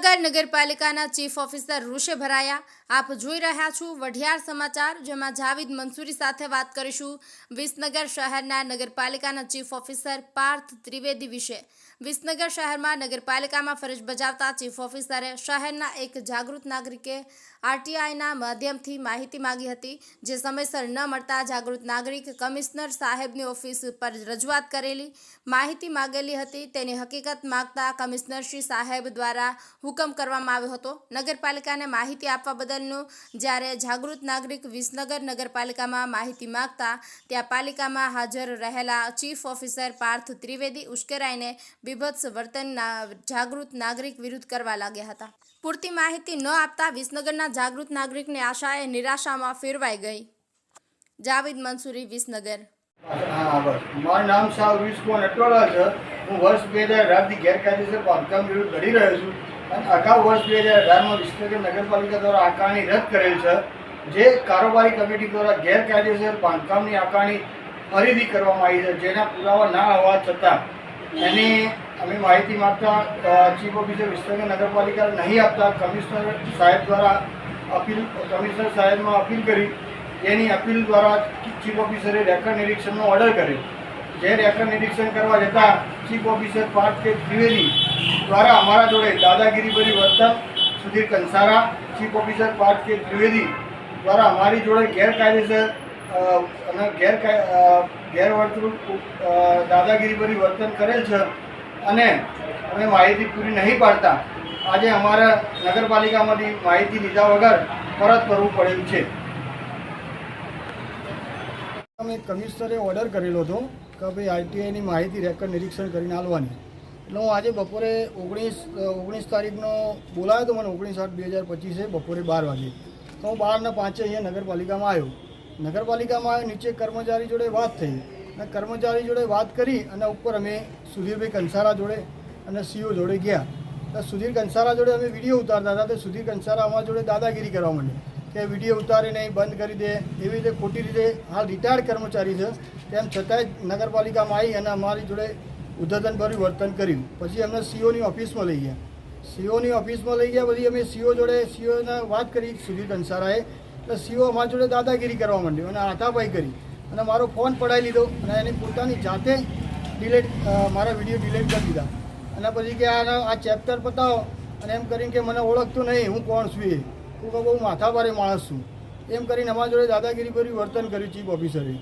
નગરપાલિકાના chief officer ઋષે ભરાયા. આપ જોઈ રહ્યા છો વઢિયાર સમાચાર, જેમાં જાવિદ મંસૂરી સાથે વાત કરીશું વિસનગર શહેરના નગરપાલિકાના ચીફ ઓફિસર પાર્થ ત્રિવેદી વિશે. વિસનગર શહેરમાં નગરપાલિકામાં ફરજ બજાવતા ચીફ ઓફિસરે શહેરના એક જાગૃત નાગરિકે આરટીઆઈના માધ્યમથી માહિતી માંગી હતી, જે સમયસર ન મળતા જાગૃત નાગરિક કમિશનર સાહેબની ઓફિસ પર રજૂઆત કરેલી. માહિતી માંગેલી હતી, તેની હકીકત માંગતા કમિશનરશ્રી સાહેબ દ્વારા હુકમ કરવામાં આવ્યો હતો. નગરપાલિકાને માહિતી આપવા બદલનું જ્યારે જાગૃત નાગરિક વિસનગર નગરપાલિકામાં માહિતી માગતા ત્યાં પાલિકામાં હાજર રહેલા ચીફ ઓફિસર પાર્થ ત્રિવેદી ઉશ્કેરાઈને બીભત્સ વર્તનના જાગૃત નાગરિક વિરુદ્ધ કરવા લાગ્યા હતા. પૂરતી માહિતી ન આપતા વિસનગરના જાગૃત નાગરિકની આશાએ નિરાશામાં ફેરવાઈ ગઈ. જાવેદ મંસૂરી, વિસનગર. મારું નામ શાહ વીસકુમાર અટવાળા છે. હું વર્ષ બે હજાર અઢારથી ગેરકાયદેસર બાંધકામ વિરુદ્ધ લડી રહ્યો છું. અગાઉ વર્ષ બે હજાર અઢારમાં વિસનગર નગરપાલિકા દ્વારા આકારણી રદ કરેલ છે, જે કારોબારી કમિટી દ્વારા ગેરકાયદેસર બાંધકામની આકારણી ફરીથી કરવામાં આવી છે, જેના પુરાવા ના હોવા છતાં એની અમે માહિતી માગતા ચીફ ઓફિસર વિસનગર નગરપાલિકા નહીં આપતા કમિશનર સાહેબ દ્વારા અપીલ કમિશનર સાહેબમાં અપીલ કરી, એની અપીલ દ્વારા ચીફ ઓફિસરે રેકર્ડ નિરીક્ષણનો ઓર્ડર કર્યો. જે રેકર્ડ નિરીક્ષણ કરવા જતાં chief officer Parth K Trivedi દ્વારા અમારા જોડે દાદાગીરી ભરી વર્તન Sudhir Kansara chief officer Parth K Trivedi દ્વારા અમારી જોડે ગેરકાયદેસર અને ગેરકાય ગેરવર્તણૂક દાદાગીરી ભરી વર્તન કરેલ છે અને અમે માહિતી પૂરી નહીં પાડતા. આજે અમારા નગરપાલિકામાંથી માહિતી લીધા વગર પરત કરવું પડ્યું છે. અમે કમિશનરે ઓર્ડર કરેલો હતો કે ભાઈ આઈટીઆઈની માહિતી રેકર્ડ નિરીક્ષણ કરીને આલવાની એટલે હું આજે બપોરે ઓગણીસ ઓગણીસ તારીખનો બોલાવ્યો હતો, મને ઓગણીસ આઠ બે હજાર પચીસે બપોરે બાર વાગે. તો હું બારના પાંચે અહીંયા નગરપાલિકામાં આવ્યો. નગરપાલિકામાં આવ્યો, નીચે કર્મચારી જોડે વાત થઈ. અને કર્મચારી જોડે વાત કરી અને ઉપર અમે સુધીરભાઈ કંસારા જોડે અને સીઓ જોડે ગયા. તો સુધીર કંસારા જોડે અમે વીડિયો ઉતારતા હતા. તો સુધીર કંસારા અમારા જોડે દાદાગીરી કરવા માંડ્યા. કે વીડિયો ઉતારીને બંધ કરી દે, એવી રીતે ખોટી રીતે હાલ રિટાયર્ડ કર્મચારી છે. તેમ છતાંય નગરપાલિકામાં આવી અને અમારી જોડે ઉદ્ધતનભર્યું વર્તન કર્યું. પછી અમને સીઓની ઓફિસમાં લઈ ગયા. સીઓની ઓફિસમાં લઈ ગયા પછી અમે સીઓ જોડે, સીઓને વાત કરી સુધીર અંસારાએ. તો સીઓ અમારી જોડે દાદાગીરી કરવા માંડ્યો અને હાથાપાઈ કરી. અને મારો ફોન પડાવી લીધો અને એની પોતાની જાતે ડિલેટ મારા વીડિયો ડિલેટ કરી દીધા. અને પછી કે આ ચેપ્ટર પતાવો. અને એમ કરીને કે મને ઓળખતું નહીં, હું કોણ છું એ? હું કહું બહુ માથાભારે માણસ છું. એમ કરીને અમારા જોડે દાદાગીરી ભર્યું વર્તન કર્યું ચીફ ઓફિસરે